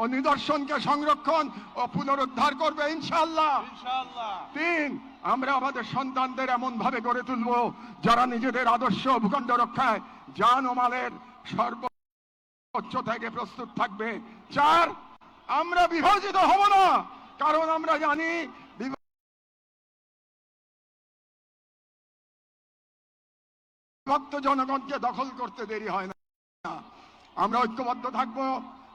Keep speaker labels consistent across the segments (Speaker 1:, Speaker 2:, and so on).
Speaker 1: ও নিদর্শনকে সংরক্ষণ ও পুনরুদ্ধার করবে
Speaker 2: ইনশাল্লাহ
Speaker 1: তিন আমরা আমাদের সন্তানদের এমন ভাবে গড়ে তুলব যারা নিজেদের আদর্শ ভূখণ্ড রক্ষায় জান ও মালের সর্বোচ্চ থেকে প্রস্তুত থাকবে। চার আমরা বিভাজিত হব না কারণ আমরা জানি বিভক্ত জনগণকে দখল করতে দেরি হয় না। আমরা ঐক্যবদ্ধ থাকব।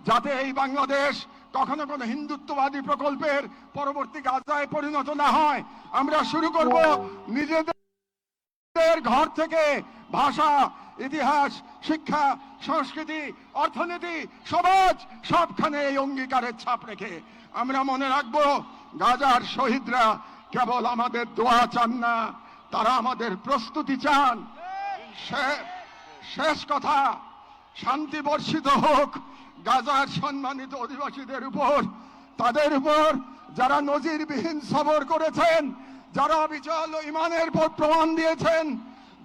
Speaker 1: যাতে এই বাংলাদেশ কখনো কোনো হিন্দুত্ববাদী প্রকল্পের পরবর্তী গাজায় পরিণত না হয়। আমরা শুরু করব নিজেদের ঘর থেকে ভাষা ইতিহাস শিক্ষা সংস্কৃতি অর্থনীতি সমাজ সবখানে এই অঙ্গীকারের ছাপ রেখে আমরা মনে রাখব গাজার শহীদরা কেবল আমাদের দোয়া চান না তারা আমাদের প্রস্তুতি চান। শেষ কথা শান্তি বর্ষিত হোক। গাজার সম্মানিত অধিবাসীদের উপর, তাদের উপর যারা নজিরবিহীন সবর করেছেন, যারা বিচল ইমানের পর প্রমাণ দিয়েছেন,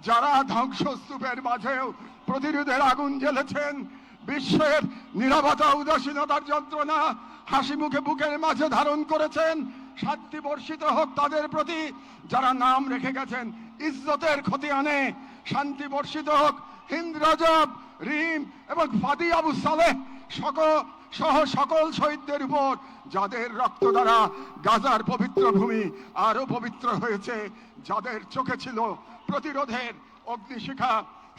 Speaker 1: যারা ধ্বংসস্তূপের মাঝেও প্রতিরোধের আগুন জ্বেলেছেন, বিশ্বের নিরাপত্তা উদাসীনতার যন্ত্রণা হাসি মুখে বুকের মাঝে ধারণ করেছেন শান্তি বর্ষিত হোক তাদের প্রতি যারা নাম রেখে গেছেন, ইজ্জতের ক্ষতি আনে, শান্তি বর্ষিত হোক, হিন্দ রজব, রিম এবং ফাদি আবু সালেহ সকল সহ সকল শহীদদের উপর যাদের রক্ত দ্বারা গাজার পবিত্র ভূমি আরও পবিত্র হয়েছে যাদের চোখে ছিল প্রতিরোধের অগ্নিশিখা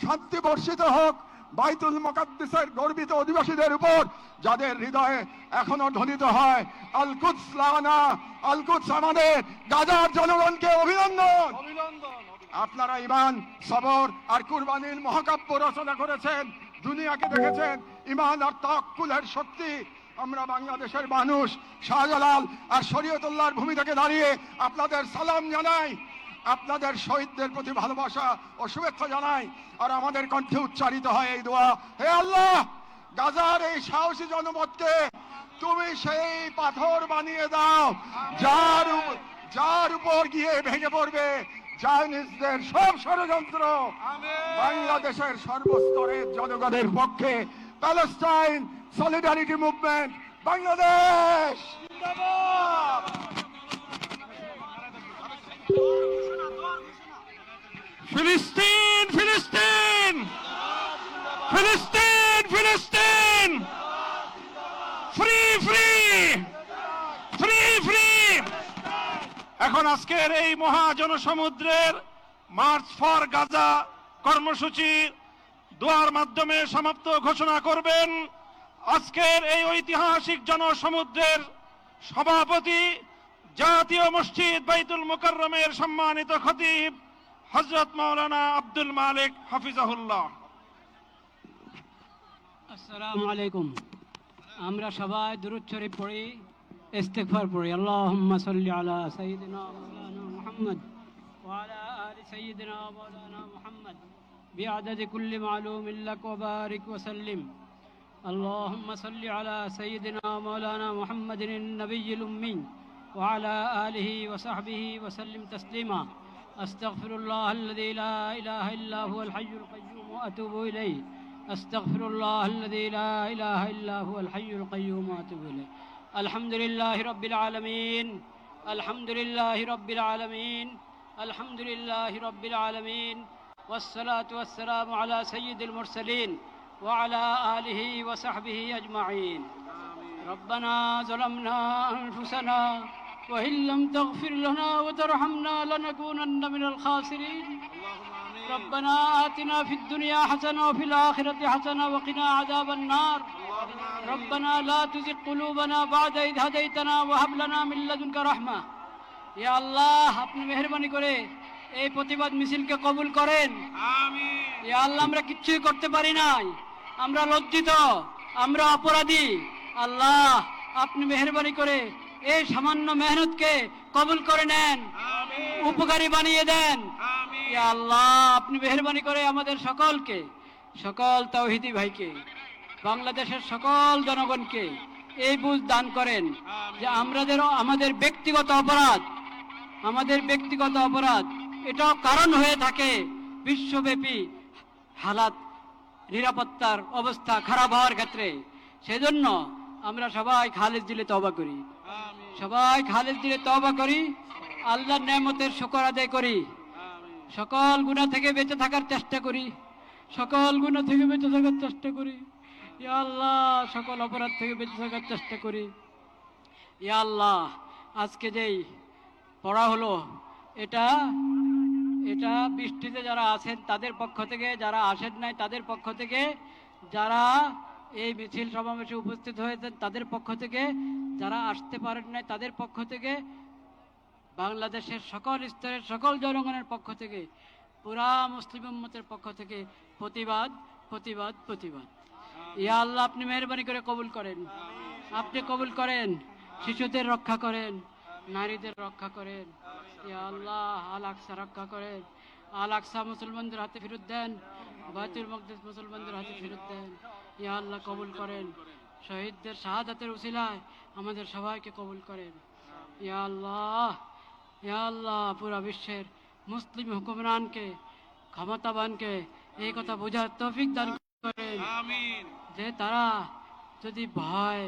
Speaker 1: শান্তি বর্ষিত হোক বাইতুল মোকাদ্দিসের গর্বিত অধিবাসীদের উপর যাদের হৃদয়ে এখনও ধ্বনিত হয় আলকুৎস লানা আলকুৎস আমাদের গাজার জনগণকে অভিনন্দন
Speaker 2: অভিনন্দন।
Speaker 1: আপনারা ইমান সবর আর কুরবানির মহাকাব্য রচনা করেছেন দুনিয়াকে দেখেছেন ইমান আর তাক্কুলের শক্তি। আমরা বাংলাদেশের মানুষ শাহজালাল আর শরীয়তুল্লাহর ভূমি থেকে দাঁড়িয়ে আপনাদের সালাম জানাই আপনাদের শহীদদের প্রতি ভালোবাসা ও শুভেচ্ছা জানাই আর আমাদের কণ্ঠে উচ্চারিত হয় এই দোয়া। হে আল্লাহ গাজার এই সাহসী জনপদকে তুমি সেই পাথর বানিয়ে দাও যার যার উপর গিয়ে ভেঙে পড়বে চাইনিজদের সব ষড়যন্ত্র। বাংলাদেশের সর্বস্তরের জনগণের পক্ষে প্যালেস্টাইন সলিডারিটি মুভমেন্ট বাংলাদেশ
Speaker 2: ফিলিস্তিন ফিলিস্তিন ফিলিস্তিন ফিলিস্তিন ফ্রি ফ্রি ফ্রি ফ্রি এখন আজকের এই মহা জনসমুদ্রের মার্চ ফর গাজা কর্মসূচি দোয়ার মাধ্যমে সমাপ্ত ঘোষণা করবেন। আজকের এই ঐতিহাসিক জনসমুদ্রের সভাপতি জাতীয় মসজিদ বাইতুল মুকাররমের সম্মানিত খতিব হজরত মৌলানা আব্দুল মালিক হাফিজাহুল্লাহ।
Speaker 3: আসসালামু আলাইকুম। আমরা সবাই দুরুদ শরীফ পড়ি, ইস্তেগফার পড়ি। আল্লাহুম্মা সাল্লি আলা সাইয়্যিদিনা মাওলানা মুহাম্মদ আলা সাইয়্যিদিনা মাওলানা بعدد كل معلوم لك وبارك وسلم. اللهم صل على سيدنا مولانا محمد النبي الأمي وعلى آله وصحبه وسلم تسليما. أستغفر الله الذي لا إله إلا هو الحي القيوم وأتوب إليه. أستغفر الله الذي لا إله إلا هو الحي القيوم وأتوب إليه. الحمد لله رب العالمين. الحمد لله رب العالمين. الحمد لله رب العالمين. والصلاة والسلام على سيد المرسلين وعلى آله وصحبه أجمعين. ربنا ظلمنا أنفسنا وإن لم تغفر لنا وترحمنا لنكونن من الخاسرين. ربنا آتنا في الدنيا حسنة وفي الآخرة حسنة وقنا عذاب النار. ربنا لا تزغ قلوبنا بعد إذ هديتنا وهب لنا من لدنك رحمة. يا الله اپنی مہربانی کرے এই প্রতিবাদ মিছিলকে কবুল করেন। আল্লাহ আমরা কিচ্ছুই করতে পারি নাই। আমরা লজ্জিত আমরা অপরাধী। আল্লাহ আপনি মেহরবানি করে এই সামান্য মেহনতকে কবুল করে নেন। উপকারী বানিয়ে দেন। আল্লাহ আপনি মেহরবানি করে আমাদের সকলকে সকল তৌহিদি ভাইকে বাংলাদেশের সকল জনগণকে এই বুঝ দান করেন যে আমাদের আমাদের ব্যক্তিগত অপরাধ আমাদের ব্যক্তিগত অপরাধ এটাও কারণ হয়ে থাকে। বিশ্বব্যাপী হালাত নিরাপত্তার অবস্থা খারাপ হওয়ার ক্ষেত্রে। সেজন্য আমরা সবাই খালেদ দিলে তবা করি। সবাই খালেদ দিলে তবা করি আল্লাহর নেমতের শুকর আদায় করি। সকল গুণা থেকে বেঁচে থাকার চেষ্টা করি। সকল গুণা থেকে বেঁচে থাকার চেষ্টা করি। ইয়া আল্লাহ সকল অপরাধ থেকে বেঁচে থাকার চেষ্টা করি। ইয়া আল্লাহ আজকে যেই পড়া হলো এটা এটা বৃষ্টিতে যারা আছেন তাদের পক্ষ থেকে যারা আসেন নাই তাদের পক্ষ থেকে যারা এই মিছিল সমাবেশে উপস্থিত হয়েছেন তাদের পক্ষ থেকে যারা আসতে পারেন নাই তাদের পক্ষ থেকে বাংলাদেশের সকল স্তরের সকল জনগণের পক্ষ থেকে পুরা মুসলিম উম্মতের পক্ষ থেকে প্রতিবাদ প্রতিবাদ প্রতিবাদ। ইয়া আল্লাহ আপনি মেহরবানি করে কবুল করেন। আপনি কবুল করেন। শিশুদের রক্ষা করেন। নারীদের রক্ষা করেন। আল আকসা রক্ষা করেন। আল আকসা মুসলমানদের হাতে ফেরত দেন বায়তুল মকদেস মুসলমানদের হাতে ফেরত দেন। ইয়া আল্লাহ কবুল করেন। শহীদদের শাহাদাতের উসিলায় আমাদের সবাইকে কবুল করেন। ইয়া আল্লাহ ইয়া আল্লাহ পুরা বিশ্বের মুসলিম হুকুমরানকে ক্ষমতাবানকে এই কথা বোঝার তৌফিক দান করেন। যে তারা যদি ভয়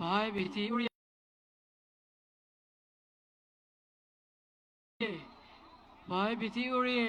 Speaker 3: ভয় ভীতি উড়িয়ে ভয় ভীতি উড়িয়ে